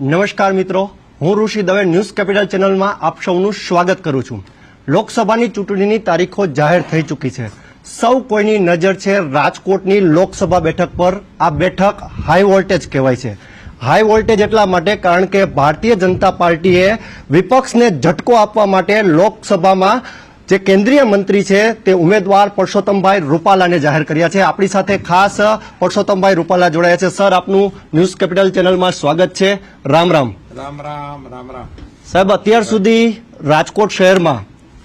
નમસ્કાર મિત્રો, હું ઋષિ દવે ન્યૂઝ કેપિટલ ચેનલમાં આપ સૌનું સ્વાગત કરું છું. લોકસભાની ચૂંટણીની તારીખો જાહેર થઈ ચૂકી છે. સૌ કોઈની નજર છે રાજકોટની લોકસભા બેઠક પર. આ બેઠક હાઈ વોલ્ટેજ કહેવાય છે. હાઈ વોલ્ટેજ એટલા માટે કારણ કે ભારતીય જનતા પાર્ટીએ વિપક્ષને ઝટકો આપવા માટે લોકસભામાં જે કેન્દ્રીય મંત્રી છે તે ઉમેદવાર પરસોત્તમભાઈ રૂપાલાને જાહેર કર્યા છે. આપણી સાથે ખાસ પરસોત્તમભાઈ રૂપાલા જોડાયા છે. સર આપનું ન્યૂઝ કેપિટલ ચેનલમાં સ્વાગત છે. રામ રામ. રામ રામ રામ રામ. સાહેબ અત્યાર સુધી રાજકોટ શહેરમાં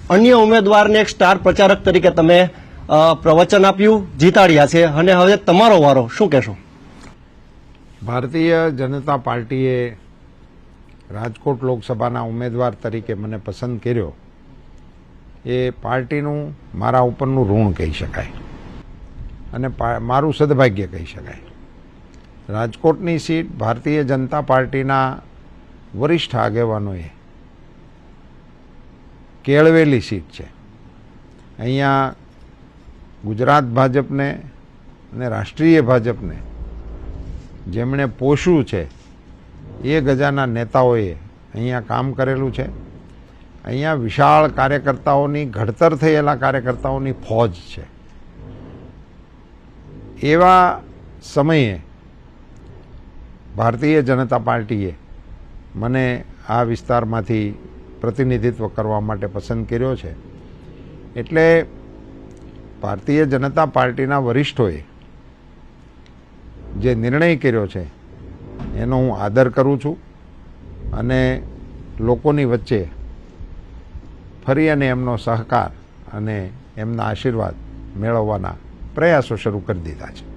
અન્ય ઉમેદવારને એક સ્ટાર પ્રચારક તરીકે તમે પ્રવચન આપ્યું જીતાડ્યા છે અને હવે તમારો વારો શું કહેશો? ભારતીય જનતા પાર્ટીએ રાજકોટ લોકસભાના ઉમેદવાર તરીકે મને પસંદ કર્યો. એ પાર્ટીનું મારા ઉપરનું ઋણ કહી શકાય. અને મારું સદભાગ્ય કહી શકાય. રાજકોટની સીટ ભારતીય જનતા પાર્ટીના વરિષ્ઠ આગેવાનોએ કેળવેલી સીટ છે. અહીંયા ગુજરાત ભાજપને અને રાષ્ટ્રીય ભાજપને જેમણે પોષ્યું છે એ ગજાના નેતાઓએ અહીંયા કામ કરેલું છે. અહીંયા વિશાળ કાર્યકર્તાઓની, ઘડતર થયેલા કાર્યકર્તાઓની ફોજ છે. એવા સમયે ભારતીય જનતા પાર્ટીએ મને આ વિસ્તારમાંથી પ્રતિનિધિત્વ કરવા માટે પસંદ કર્યો છે. એટલે ભારતીય જનતા પાર્ટીના વરિષ્ઠોએ જે નિર્ણય કર્યો છે, એનો હું આદર કરું છું અને લોકોની વચ્ચે ફરી અને એમનો સહકાર અને એમના આશીર્વાદ મેળવવાના પ્રયાસો શરૂ કરી દીધા છે.